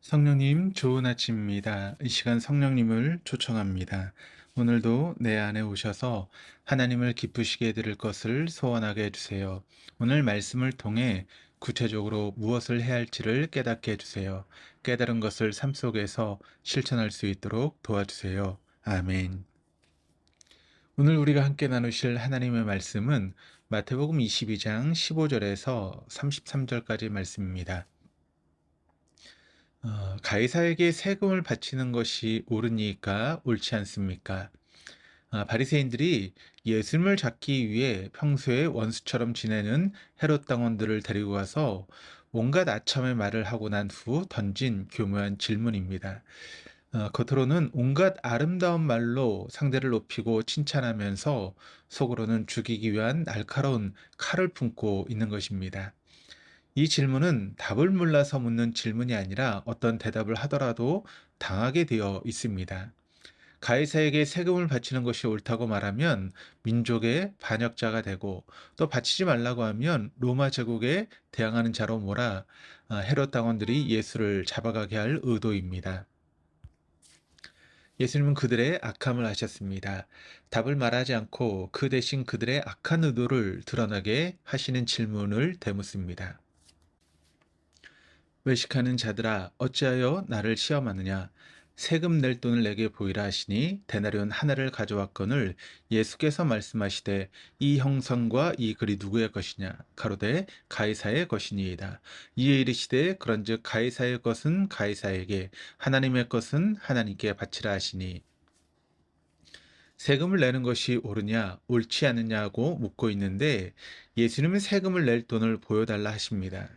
성령님, 좋은 아침입니다. 이 시간 성령님을 초청합니다. 오늘도 내 안에 오셔서 하나님을 기쁘시게 해드릴 것을 소원하게 해주세요. 오늘 말씀을 통해 구체적으로 무엇을 해야 할지를 깨닫게 해주세요. 깨달은 것을 삶 속에서 실천할 수 있도록 도와주세요. 아멘. 오늘 우리가 함께 나누실 하나님의 말씀은 마태복음 22장 15절에서 33절까지 말씀입니다. 어, 가이사에게 세금을 바치는 것이 옳으니까 옳지 않습니까? 아, 바리새인들이 예수님을 잡기 위해 평소에 원수처럼 지내는 헤롯 당원들을 데리고 가서 온갖 아첨의 말을 하고 난 후 던진 교묘한 질문입니다. 어, 겉으로는 온갖 아름다운 말로 상대를 높이고 칭찬하면서 속으로는 죽이기 위한 날카로운 칼을 품고 있는 것입니다. 이 질문은 답을 몰라서 묻는 질문이 아니라 어떤 대답을 하더라도 당하게 되어 있습니다. 가이사에게 세금을 바치는 것이 옳다고 말하면 민족의 반역자가 되고 또 바치지 말라고 하면 로마 제국에 대항하는 자로 몰아 아, 헤롯 당원들이 예수를 잡아가게 할 의도입니다. 예수님은 그들의 악함을 아셨습니다. 답을 말하지 않고 그 대신 그들의 악한 의도를 드러나게 하시는 질문을 대묻습니다. 외식하는 자들아 어찌하여 나를 시험하느냐? 세금 낼 돈을 내게 보이라 하시니 데나리온 하나를 가져왔거늘 예수께서 말씀하시되 이 형상과 이 글이 누구의 것이냐? 가로되 가이사의 것이니이다. 이에 이르시되 그런즉 가이사의 것은 가이사에게 하나님의 것은 하나님께 바치라 하시니. 세금을 내는 것이 옳으냐 옳지 않느냐고 묻고 있는데 예수님은 세금을 낼 돈을 보여달라 하십니다.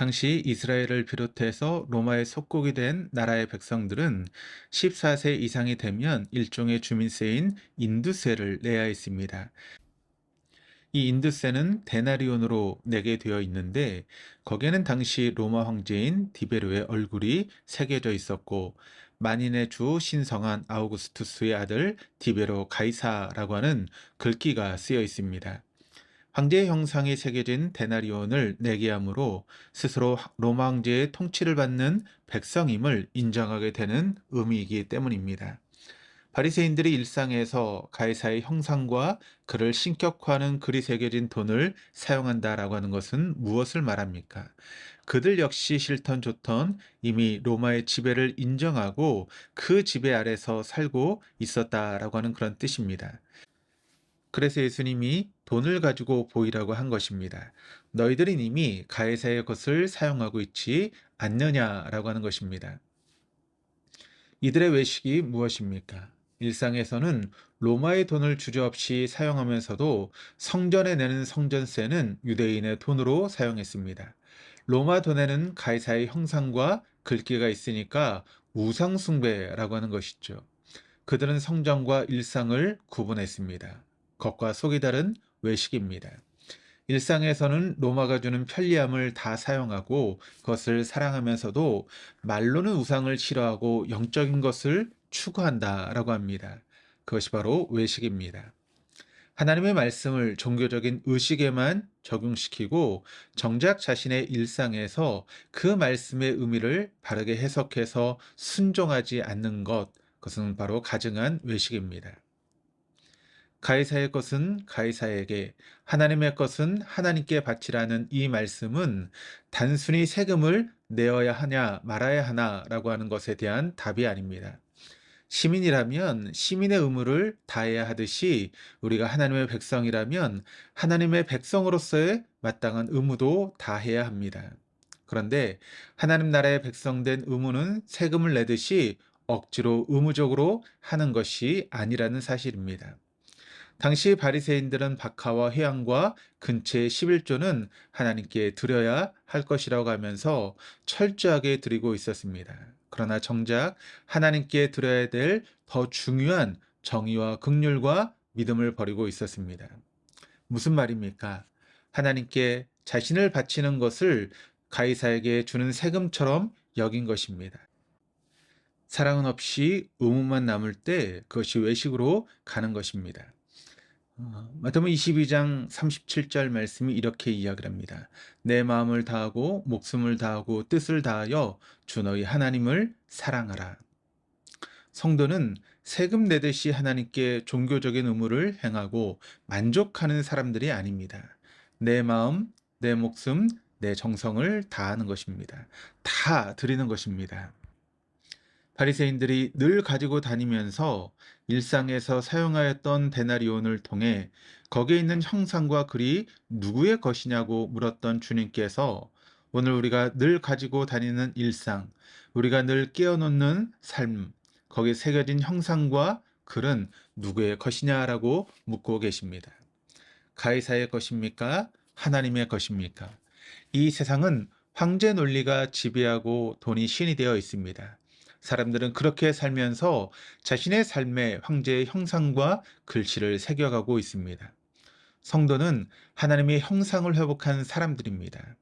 당시 이스라엘을 비롯해서 로마의 속국이 된 나라의 백성들은 14세 이상이 되면 일종의 주민세인 인두세를 내야 했습니다. 이 인두세는 데나리온으로 내게 되어 있는데 거기에는 당시 로마 황제인 디베르의 얼굴이 새겨져 있었고 만인의 주 신성한 아우구스투스의 아들 디베로 가이사라고 하는 글귀가 쓰여 있습니다. 황제의 형상이 새겨진 데나리온을 내게 함으로 스스로 로마 황제의 통치를 받는 백성임을 인정하게 되는 의미이기 때문입니다. 바리새인들이 일상에서 가이사의 형상과 그를 신격화하는 글이 새겨진 돈을 사용한다라고 하는 것은 무엇을 말합니까? 그들 역시 싫던 좋던 이미 로마의 지배를 인정하고 그 지배 아래서 살고 있었다라고 하는 그런 뜻입니다. 그래서 예수님이 돈을 가지고 보이라고 한 것입니다. 너희들은 이미 가해사의 것을 사용하고 있지 않느냐라고 하는 것입니다. 이들의 외식이 무엇입니까? 일상에서는 로마의 돈을 주저없이 사용하면서도 성전에 내는 성전세는 유대인의 돈으로 사용했습니다. 로마 돈에는 가이사의 형상과 글귀가 있으니까 우상숭배라고 하는 것이죠. 그들은 성전과 일상을 구분했습니다. 겉과 속이 다른 외식입니다. 일상에서는 로마가 주는 편리함을 다 사용하고 그것을 사랑하면서도 말로는 우상을 싫어하고 영적인 것을 추구한다라고 합니다. 그것이 바로 외식입니다. 하나님의 말씀을 종교적인 의식에만 적용시키고 정작 자신의 일상에서 그 말씀의 의미를 바르게 해석해서 순종하지 않는 것, 그것은 바로 가증한 외식입니다. 가이사의 것은 가이사에게, 하나님의 것은 하나님께 바치라는 이 말씀은 단순히 세금을 내어야 하냐 말아야 하나라고 하는 것에 대한 답이 아닙니다. 시민이라면 시민의 의무를 다해야 하듯이 우리가 하나님의 백성이라면 하나님의 백성으로서의 마땅한 의무도 다해야 합니다. 그런데 하나님 나라의 백성된 의무는 세금을 내듯이 억지로 의무적으로 하는 것이 아니라는 사실입니다. 당시 바리새인들은 박하와 회양과 근처의 11조는 하나님께 드려야 할 것이라고 하면서 철저하게 드리고 있었습니다. 그러나 정작 하나님께 드려야 될 더 중요한 정의와 극률과 믿음을 버리고 있었습니다. 무슨 말입니까? 하나님께 자신을 바치는 것을 가이사에게 주는 세금처럼 여긴 것입니다. 사랑은 없이 의무만 남을 때 그것이 외식으로 가는 것입니다. 어, 마태복음 22장 37절 말씀이 이렇게 이야기를 합니다. 내 마음을 다하고 목숨을 다하고 뜻을 다하여 주 너희 하나님을 사랑하라. 성도는 세금 내듯이 하나님께 종교적인 의무를 행하고 만족하는 사람들이 아닙니다. 내 마음, 내 목숨, 내 정성을 다하는 것입니다. 다 드리는 것입니다. 바리새인들이 늘 가지고 다니면서 일상에서 사용하였던 데나리온을 통해 거기에 있는 형상과 글이 누구의 것이냐고 물었던 주님께서 오늘 우리가 늘 가지고 다니는 일상, 우리가 늘 끼워놓는 삶, 거기에 새겨진 형상과 글은 누구의 것이냐라고 묻고 계십니다. 가이사의 것입니까? 하나님의 것입니까? 이 세상은 황제 논리가 지배하고 돈이 신이 되어 있습니다. 사람들은 그렇게 살면서 자신의 삶에 황제의 형상과 글씨를 새겨가고 있습니다. 성도는 하나님의 형상을 회복한 사람들입니다.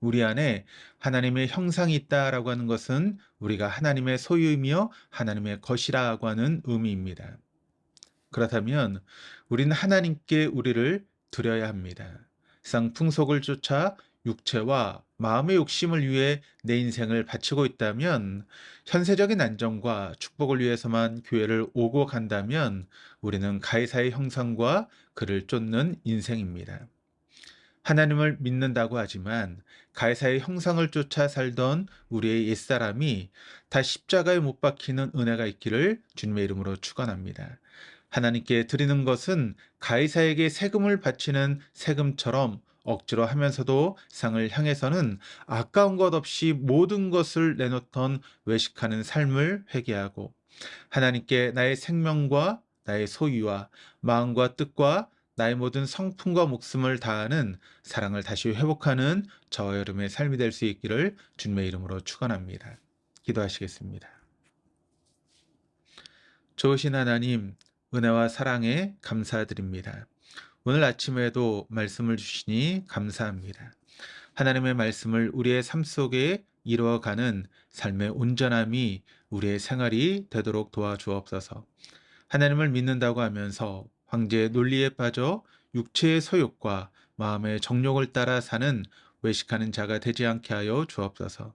우리 안에 하나님의 형상이 있다라고 하는 것은 우리가 하나님의 소유이며 하나님의 것이라고 하는 의미입니다. 그렇다면 우리는 하나님께 우리를 드려야 합니다. 세상 풍속을 쫓아 육체와 마음의 욕심을 위해 내 인생을 바치고 있다면 현세적인 안정과 축복을 위해서만 교회를 오고 간다면 우리는 가이사의 형상과 그를 쫓는 인생입니다. 하나님을 믿는다고 하지만 가이사의 형상을 쫓아 살던 우리의 옛사람이 다 십자가에 못 박히는 은혜가 있기를 주님의 이름으로 축원합니다. 하나님께 드리는 것은 가이사에게 세금을 바치는 세금처럼 억지로 하면서도 상을 향해서는 아까운 것 없이 모든 것을 내놓던 외식하는 삶을 회개하고 하나님께 나의 생명과 나의 소유와 마음과 뜻과 나의 모든 성품과 목숨을 다하는 사랑을 다시 회복하는 저와 여러분의 삶이 될 수 있기를 주님의 이름으로 축원합니다. 기도하시겠습니다. 좋으신 하나님, 은혜와 사랑에 감사드립니다. 오늘 아침에도 말씀을 주시니 감사합니다. 하나님의 말씀을 우리의 삶 속에 이루어가는 삶의 온전함이 우리의 생활이 되도록 도와주옵소서. 하나님을 믿는다고 하면서 황제의 논리에 빠져 육체의 소욕과 마음의 정욕을 따라 사는 외식하는 자가 되지 않게 하여 주옵소서.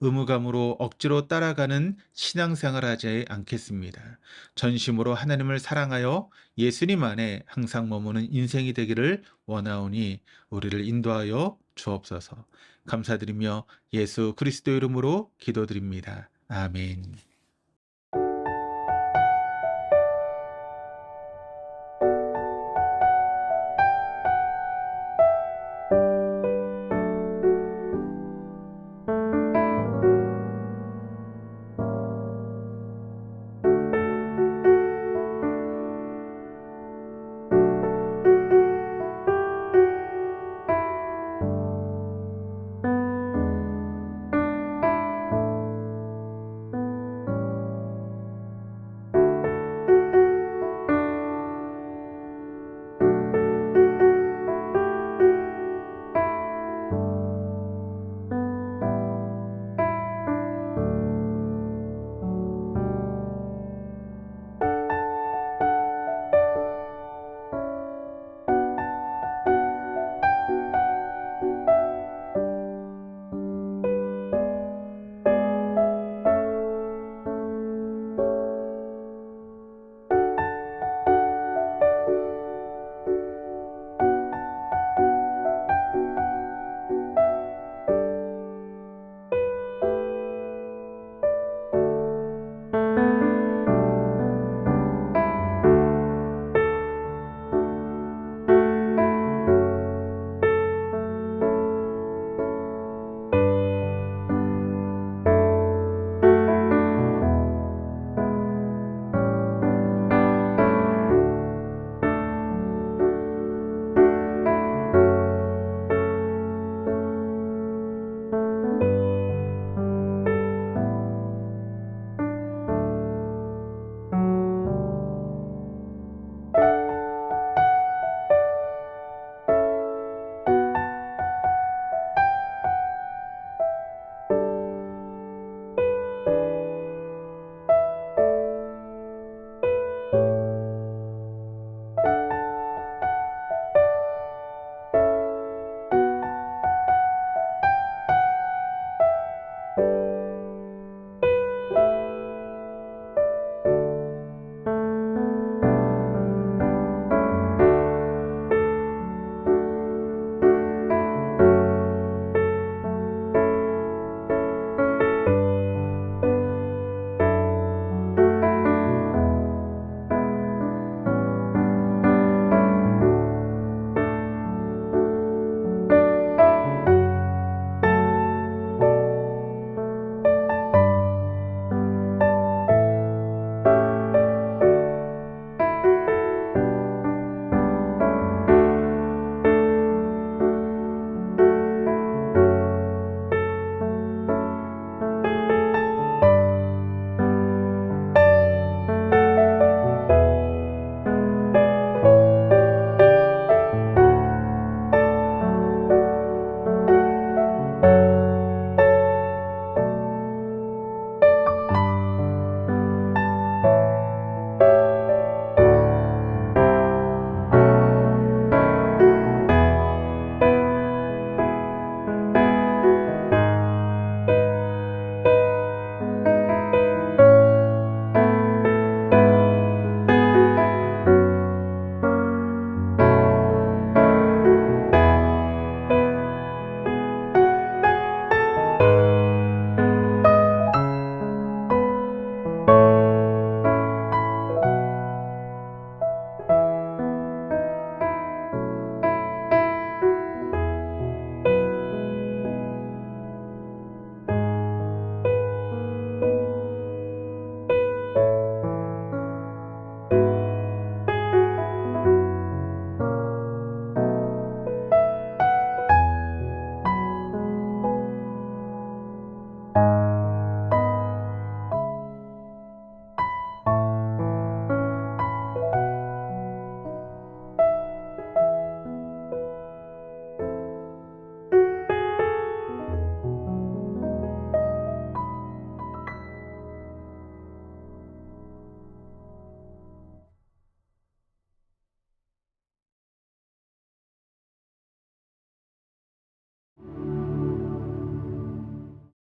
의무감으로 억지로 따라가는 신앙생활 하지 않겠습니다. 전심으로 하나님을 사랑하여 예수님 안에 항상 머무는 인생이 되기를 원하오니 우리를 인도하여 주옵소서. 감사드리며 예수 그리스도 이름으로 기도드립니다. 아멘.